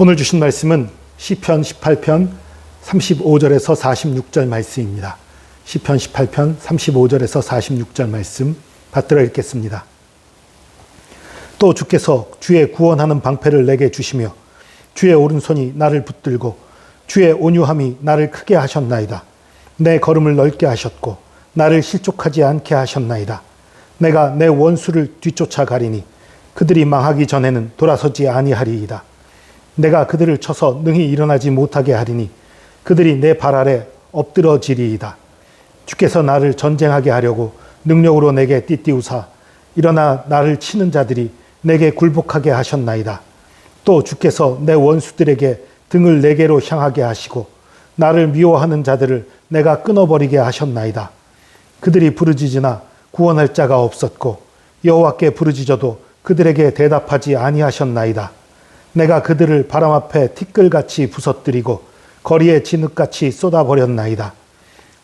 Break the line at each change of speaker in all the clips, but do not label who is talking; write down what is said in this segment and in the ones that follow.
오늘 주신 말씀은 시편 18편 35절에서 46절 말씀입니다. 시편 18편 35절에서 46절 말씀 받들어 읽겠습니다. 또 주께서 주의 구원하는 방패를 내게 주시며 주의 오른손이 나를 붙들고 주의 온유함이 나를 크게 하셨나이다. 내 걸음을 넓게 하셨고 나를 실족하지 않게 하셨나이다. 내가 내 원수를 뒤쫓아 가리니 그들이 망하기 전에는 돌아서지 아니하리이다. 내가 그들을 쳐서 능히 일어나지 못하게 하리니 그들이 내 발 아래 엎드러지리이다. 주께서 나를 전쟁하게 하려고 능력으로 내게 띠띠우사 일어나 나를 치는 자들이 내게 굴복하게 하셨나이다. 또 주께서 내 원수들에게 등을 내게로 향하게 하시고 나를 미워하는 자들을 내가 끊어버리게 하셨나이다. 그들이 부르짖으나 구원할 자가 없었고 여호와께 부르짖어도 그들에게 대답하지 아니하셨나이다. 내가 그들을 바람 앞에 티끌같이 부서뜨리고 거리에 진흙같이 쏟아버렸나이다.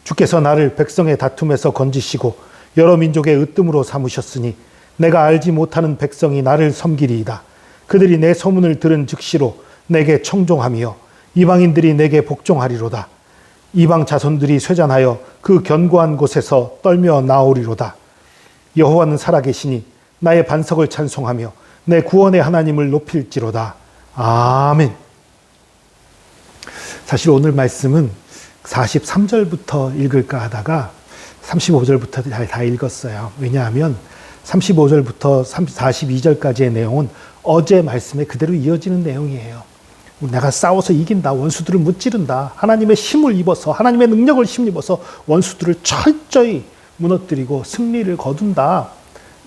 주께서 나를 백성의 다툼에서 건지시고 여러 민족의 으뜸으로 삼으셨으니 내가 알지 못하는 백성이 나를 섬기리이다. 그들이 내 소문을 들은 즉시로 내게 청종하며 이방인들이 내게 복종하리로다. 이방 자손들이 쇠잔하여 그 견고한 곳에서 떨며 나오리로다. 여호와는 살아계시니 나의 반석을 찬송하며 내 구원의 하나님을 높일지로다. 아멘. 사실 오늘 말씀은 43절부터 읽을까 하다가 35절부터 다, 다 읽었어요. 왜냐하면 35절부터 42절까지의 내용은 어제 말씀에 그대로 이어지는 내용이에요. 내가 싸워서 이긴다. 원수들을 무찌른다. 하나님의 힘을 입어서, 하나님의 능력을 힘입어서 원수들을 철저히 무너뜨리고 승리를 거둔다.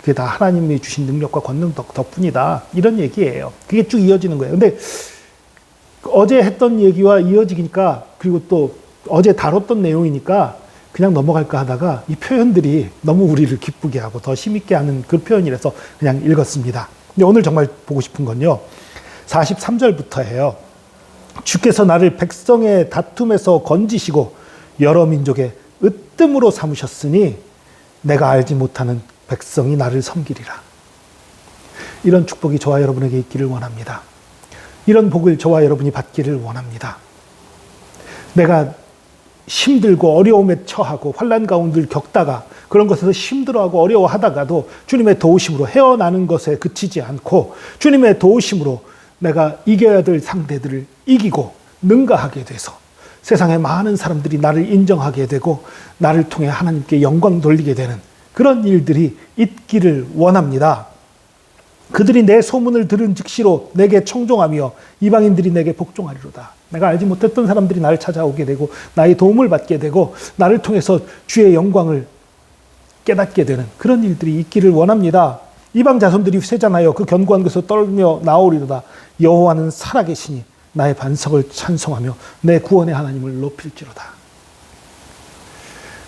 그게 다 하나님이 주신 능력과 권능 덕분이다. 이런 얘기예요. 그게 쭉 이어지는 거예요. 근데 어제 했던 얘기와 이어지니까 그리고 또 어제 다뤘던 내용이니까 그냥 넘어갈까 하다가 이 표현들이 너무 우리를 기쁘게 하고 더 힘있게 하는 그 표현이라서 그냥 읽었습니다. 근데 오늘 정말 보고 싶은 건요. 43절부터예요. 주께서 나를 백성의 다툼에서 건지시고 여러 민족의 으뜸으로 삼으셨으니 내가 알지 못하는 백성이 나를 섬기리라. 이런 축복이 저와 여러분에게 있기를 원합니다. 이런 복을 저와 여러분이 받기를 원합니다. 내가 힘들고 어려움에 처하고 환란 가운데 겪다가 그런 것에서 힘들어하고 어려워하다가도 주님의 도우심으로 헤어나는 것에 그치지 않고 주님의 도우심으로 내가 이겨야 될 상대들을 이기고 능가하게 돼서 세상의 많은 사람들이 나를 인정하게 되고 나를 통해 하나님께 영광 돌리게 되는 그런 일들이 있기를 원합니다. 그들이 내 소문을 들은 즉시로 내게 청종하며 이방인들이 내게 복종하리로다. 내가 알지 못했던 사람들이 나를 찾아오게 되고 나의 도움을 받게 되고 나를 통해서 주의 영광을 깨닫게 되는 그런 일들이 있기를 원합니다. 이방 자손들이 쇠잔하여 그 견고한 것을 떨며 나오리로다. 여호와는 살아계시니 나의 반석을 찬송하며 내 구원의 하나님을 높일지로다.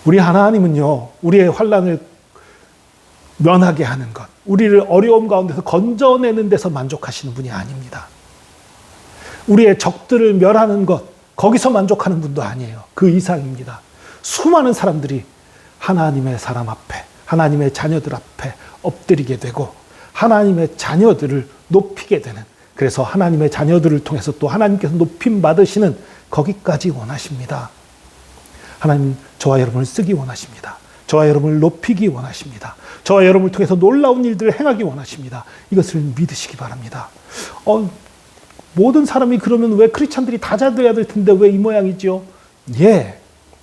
우리 하나님은요, 우리의 환란을 면하게 하는 것, 우리를 어려움 가운데서 건져내는 데서 만족하시는 분이 아닙니다. 우리의 적들을 멸하는 것, 거기서 만족하는 분도 아니에요. 그 이상입니다. 수많은 사람들이 하나님의 사람 앞에, 하나님의 자녀들 앞에 엎드리게 되고, 하나님의 자녀들을 높이게 되는, 그래서 하나님의 자녀들을 통해서 또 하나님께서 높임 받으시는 거기까지 원하십니다. 하나님 저와 여러분을 쓰기 원하십니다. 저와 여러분을 높이기 원하십니다. 저와 여러분을 통해서 놀라운 일들을 행하기 원하십니다. 이것을 믿으시기 바랍니다. 어, 모든 사람이 그러면 왜 크리스찬들이 다 잘 돼야 될 텐데 왜 이 모양이죠? 예,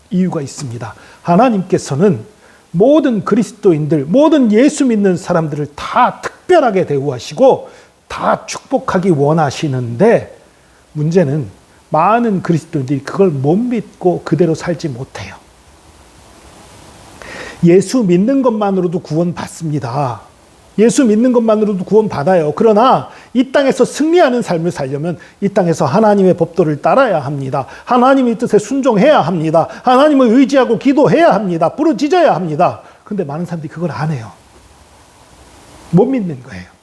이유가 있습니다. 하나님께서는 모든 그리스도인들, 모든 예수 믿는 사람들을 다 특별하게 대우하시고 다 축복하기 원하시는데 문제는 많은 그리스도인들이 그걸 못 믿고 그대로 살지 못해요. 예수 믿는 것만으로도 구원 받습니다. 예수 믿는 것만으로도 구원 받아요. 그러나 이 땅에서 승리하는 삶을 살려면 이 땅에서 하나님의 법도를 따라야 합니다. 하나님의 뜻에 순종해야 합니다. 하나님을 의지하고 기도해야 합니다. 부르짖어야 합니다. 근데 많은 사람들이 그걸 안 해요. 못 믿는 거예요.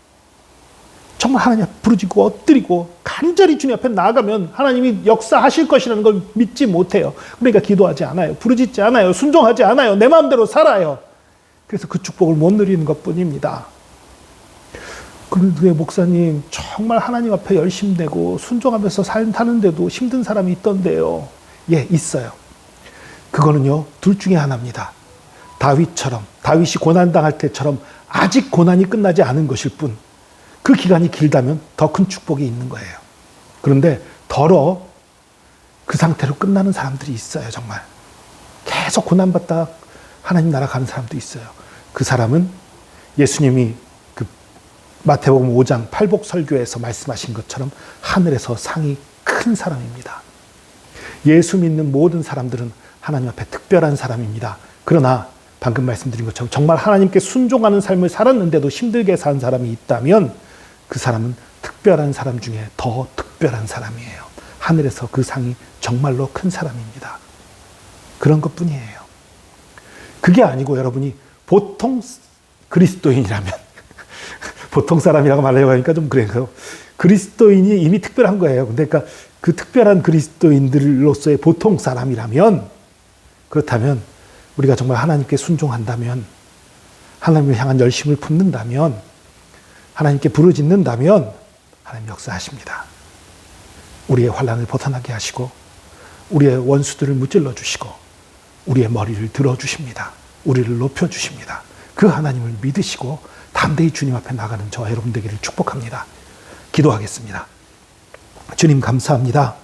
정말 하나님 앞에 부르짖고 엎드리고 간절히 주님 앞에 나아가면 하나님이 역사하실 것이라는 걸 믿지 못해요. 그러니까 기도하지 않아요. 부르짖지 않아요. 순종하지 않아요. 내 마음대로 살아요. 그래서 그 축복을 못 누리는 것 뿐입니다. 그런데 목사님 정말 하나님 앞에 열심 내고 순종하면서 삶 사는데도 힘든 사람이 있던데요. 예, 있어요. 그거는요 둘 중에 하나입니다. 다윗처럼 다윗이 고난 당할 때처럼 아직 고난이 끝나지 않은 것일 뿐 그 기간이 길다면 더 큰 축복이 있는 거예요. 그런데 더러 그 상태로 끝나는 사람들이 있어요, 정말. 계속 고난받다 하나님 나라 가는 사람도 있어요. 그 사람은 예수님이 그 마태복음 5장 팔복 설교에서 말씀하신 것처럼 하늘에서 상이 큰 사람입니다. 예수 믿는 모든 사람들은 하나님 앞에 특별한 사람입니다. 그러나 방금 말씀드린 것처럼 정말 하나님께 순종하는 삶을 살았는데도 힘들게 산 사람이 있다면 그 사람은 특별한 사람 중에 더 특별한 사람이에요. 하늘에서 그 상이 정말로 큰 사람입니다. 그런 것 뿐이에요. 그게 아니고 여러분이 보통 그리스도인이라면, 보통 사람이라고 말하려고 하니까 좀 그래요. 그리스도인이 이미 특별한 거예요. 근데 그러니까 그 특별한 그리스도인들로서의 보통 사람이라면, 그렇다면 우리가 정말 하나님께 순종한다면, 하나님을 향한 열심을 품는다면, 하나님께 부르짖는다면, 하나님 역사하십니다. 우리의 환란을 벗어나게 하시고 우리의 원수들을 무찔러 주시고 우리의 머리를 들어 주십니다. 우리를 높여 주십니다. 그 하나님을 믿으시고 담대히 주님 앞에 나가는 저와 여러분 되기를 축복합니다. 기도하겠습니다. 주님 감사합니다.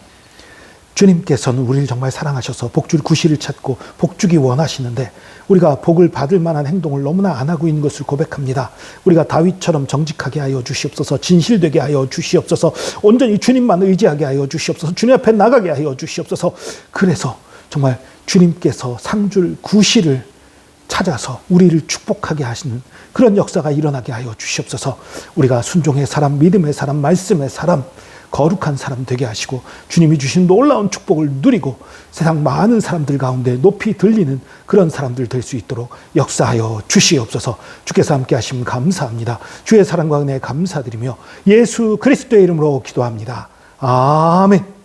주님께서는 우리를 정말 사랑하셔서 복줄 구실을 찾고 복주기 원하시는데 우리가 복을 받을 만한 행동을 너무나 안 하고 있는 것을 고백합니다. 우리가 다윗처럼 정직하게 하여 주시옵소서, 진실되게 하여 주시옵소서, 온전히 주님만 의지하게 하여 주시옵소서, 주님 앞에 나가게 하여 주시옵소서. 그래서 정말 주님께서 상줄 구실을 찾아서 우리를 축복하게 하시는 그런 역사가 일어나게 하여 주시옵소서. 우리가 순종의 사람, 믿음의 사람, 말씀의 사람, 거룩한 사람 되게 하시고 주님이 주신 놀라운 축복을 누리고 세상 많은 사람들 가운데 높이 들리는 그런 사람들 될 수 있도록 역사하여 주시옵소서 주께서 함께 하시면 감사합니다. 주의 사랑과 은혜 감사드리며 예수 그리스도의 이름으로 기도합니다. 아멘.